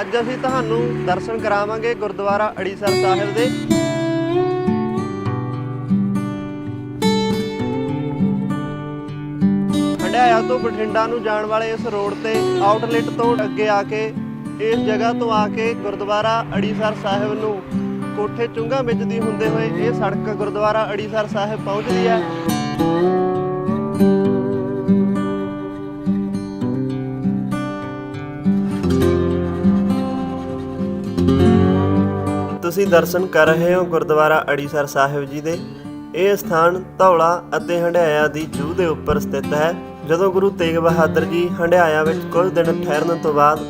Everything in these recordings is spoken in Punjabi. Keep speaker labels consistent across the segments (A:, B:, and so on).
A: ਅੱਜ ਅਸੀਂ ਤੁਹਾਨੂੰ ਦਰਸ਼ਨ ਕਰਾਵਾਂਗੇ ਗੁਰਦੁਆਰਾ ਅੜੀਸਰ ਸਾਹਿਬ ਦੇ। ਹੰਡਿਆਇਆ ਤੋਂ ਬਠਿੰਡਾ ਨੂੰ ਜਾਣ ਵਾਲੇ ਇਸ ਰੋਡ ਤੇ ਆਊਟਲੈਟ ਤੋਂ ਅੱਗੇ ਆ ਕੇ, ਇਸ ਜਗ੍ਹਾ ਤੋਂ ਆ ਕੇ ਗੁਰਦੁਆਰਾ ਅੜੀਸਰ ਸਾਹਿਬ ਨੂੰ ਕੋਠੇ ਚੁੰਗਾ ਵਿੱਚ ਦੀ ਹੁੰਦੇ ਹੋਏ ਇਹ ਸੜਕ ਗੁਰਦੁਆਰਾ ਅੜੀਸਰ ਸਾਹਿਬ ਪਹੁੰਚਦੀ ਹੈ। ਤੁਸੀਂ ਦਰਸ਼ਨ ਕਰ ਰਹੇ ਹੋ ਗੁਰਦੁਆਰਾ ਅੜੀਸਰ ਸਾਹਿਬ ਜੀ ਦੇ। ਇਹ ਸਥਾਨ ਧੌਲਾ ਅਤੇ ਹੰਡਿਆਇਆ ਦੀ ਜੂਹ ਦੇ ਉੱਪਰ ਸਥਿਤ ਹੈ, ਜਦੋਂ ਗੁਰੂ ਤੇਗ ਬਹਾਦਰ ਜੀ ਹੰਡਿਆਇਆ ਵਿੱਚ ਕੁਝ ਦਿਨ ਠਹਿਰਨ ਤੋਂ ਬਾਅਦ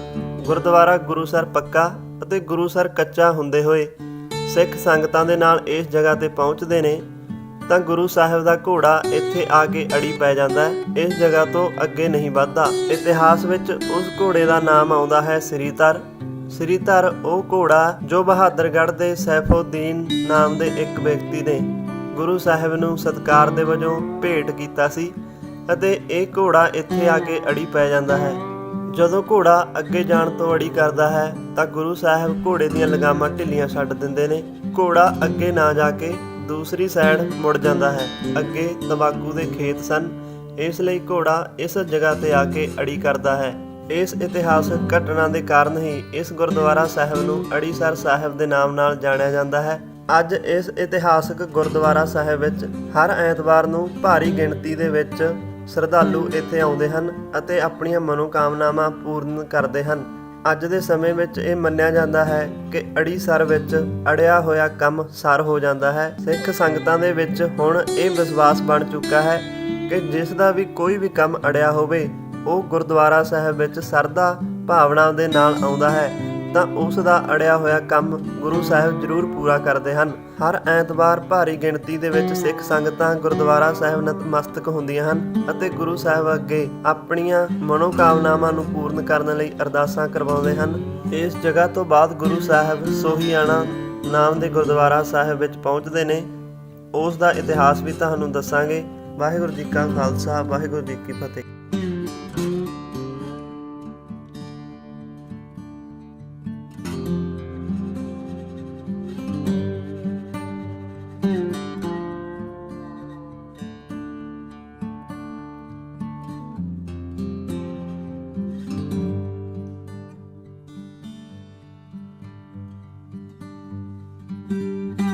A: ਗੁਰਦੁਆਰਾ ਗੁਰੂਸਰ ਪੱਕਾ ਅਤੇ ਗੁਰੂਸਰ ਕੱਚਾ ਹੁੰਦੇ ਹੋਏ ਸਿੱਖ ਸੰਗਤਾਂ ਦੇ ਨਾਲ ਇਸ ਜਗ੍ਹਾ ਤੇ ਪਹੁੰਚਦੇ ਨੇ, ਤਾਂ ਗੁਰੂ ਸਾਹਿਬ ਦਾ ਘੋੜਾ ਇੱਥੇ ਆ ਕੇ ਅੜੀ ਪੈ ਜਾਂਦਾ ਹੈ। ਇਸ ਜਗ੍ਹਾ ਤੋਂ ਅੱਗੇ ਨਹੀਂ ਵੱਧਦਾ। ਇਤਿਹਾਸ ਵਿੱਚ ਉਸ ਘੋੜੇ ਦਾ ਨਾਮ ਆਉਂਦਾ ਹੈ ਸ੍ਰੀਧਰ ਸ੍ਰੀ ਧਰ ਉਹ ਘੋੜਾ ਜੋ ਬਹਾਦਰਗੜ੍ਹ ਦੇ ਸੈਫਉਦੀਨ ਨਾਮ ਦੇ ਇੱਕ ਵਿਅਕਤੀ ਨੇ ਗੁਰੂ ਸਾਹਿਬ ਨੂੰ ਸਤਕਾਰ ਦੇ ਵਜੋਂ ਭੇਟ ਕੀਤਾ ਸੀ ਅਤੇ ਇਹ ਘੋੜਾ ਇੱਥੇ ਆ ਕੇ ਅੜੀ ਪੈ ਜਾਂਦਾ ਹੈ। ਜਦੋਂ ਘੋੜਾ ਅੱਗੇ ਜਾਣ ਤੋਂ ਅੜੀ ਕਰਦਾ ਹੈ ਤਾਂ ਗੁਰੂ ਸਾਹਿਬ ਘੋੜੇ ਦੀਆਂ ਲਗਾਮਾਂ ਢਿੱਲੀਆਂ ਛੱਡ ਦਿੰਦੇ ਨੇ। ਘੋੜਾ ਅੱਗੇ ਨਾ ਜਾ ਕੇ ਦੂਸਰੀ ਸਾਈਡ ਮੁੜ ਜਾਂਦਾ ਹੈ। ਅੱਗੇ ਤੰਬਾਕੂ ਦੇ ਖੇਤ ਸਨ। ਇਸ ਲਈ ਘੋੜਾ ਇਸ ਜਗ੍ਹਾ ਤੇ ਆ ਕੇ ਅੜੀ ਕਰਦਾ ਹੈ। ਇਸ ਇਤਿਹਾਸਕ ਘਟਨਾ ਦੇ ਕਾਰਨ ਹੀ ਇਸ ਗੁਰਦੁਆਰਾ ਸਾਹਿਬ ਨੂੰ ਅੜੀਸਰ ਸਾਹਿਬ ਦੇ ਨਾਮ ਨਾਲ ਜਾਣਿਆ ਜਾਂਦਾ ਹੈ। ਅੱਜ ਇਸ ਇਤਿਹਾਸਕ ਗੁਰਦੁਆਰਾ ਸਾਹਿਬ ਵਿੱਚ ਹਰ ਐਤਵਾਰ ਨੂੰ ਭਾਰੀ ਗਿਣਤੀ ਦੇ ਵਿੱਚ ਸ਼ਰਧਾਲੂ ਇੱਥੇ ਆਉਂਦੇ ਹਨ ਅਤੇ ਆਪਣੀਆਂ ਮਨੋਕਾਮਨਾਵਾਂ ਪੂਰਨ ਕਰਦੇ ਹਨ। ਅੱਜ ਦੇ ਸਮੇਂ ਵਿੱਚ ਇਹ ਮੰਨਿਆ ਜਾਂਦਾ ਹੈ ਕਿ ਅੜੀਸਰ ਵਿੱਚ ਅੜਿਆ ਹੋਇਆ ਕੰਮ ਸਰ ਹੋ ਜਾਂਦਾ ਹੈ। ਸਿੱਖ ਸੰਗਤਾਂ ਦੇ ਵਿੱਚ ਹੁਣ ਇਹ ਵਿਸ਼ਵਾਸ ਬਣ ਚੁੱਕਾ ਹੈ ਕਿ ਜਿਸ ਦਾ ਵੀ ਕੋਈ ਵੀ ਕੰਮ ਅੜਿਆ ਹੋਵੇ ਉਹ ਗੁਰਦੁਆਰਾ ਸਾਹਿਬ ਵਿੱਚ ਸਰਦਾ ਭਾਵਨਾ ਦੇ ਨਾਲ ਆਉਂਦਾ ਹੈ, ਤਾਂ ਉਸ ਦਾ ਅੜਿਆ ਹੋਇਆ ਕੰਮ ਗੁਰੂ ਸਾਹਿਬ ਜ਼ਰੂਰ ਪੂਰਾ ਕਰਦੇ ਹਨ। ਹਰ ਐਤਵਾਰ ਭਾਰੀ ਗਿਣਤੀ ਦੇ ਵਿੱਚ ਸਿੱਖ ਸੰਗਤਾਂ ਗੁਰਦੁਆਰਾ ਸਾਹਿਬ ਨਤਮਸਤਕ ਹੁੰਦੀਆਂ ਹਨ ਅਤੇ ਗੁਰੂ ਸਾਹਿਬ ਅੱਗੇ ਆਪਣੀਆਂ ਮਨੋਕਾਮਨਾਵਾਂ ਨੂੰ ਪੂਰਨ ਕਰਨ ਲਈ ਅਰਦਾਸਾਂ ਕਰਵਾਉਂਦੇ ਹਨ। ਇਸ ਜਗ੍ਹਾ ਤੋਂ ਬਾਅਦ ਗੁਰੂ ਸਾਹਿਬ ਸੋਹੀਆਣਾ ਨਾਮ ਦੇ ਗੁਰਦੁਆਰਾ ਸਾਹਿਬ ਵਿੱਚ ਪਹੁੰਚਦੇ ਨੇ। ਉਸ ਦਾ ਇਤਿਹਾਸ ਵੀ ਤੁਹਾਨੂੰ ਦੱਸਾਂਗੇ। ਵਾਹਿਗੁਰੂ ਜੀ ਕਾ ਖਾਲਸਾ, ਵਾਹਿਗੁਰੂ ਜੀ ਕੀ ਫਤਿਹ। Thank you.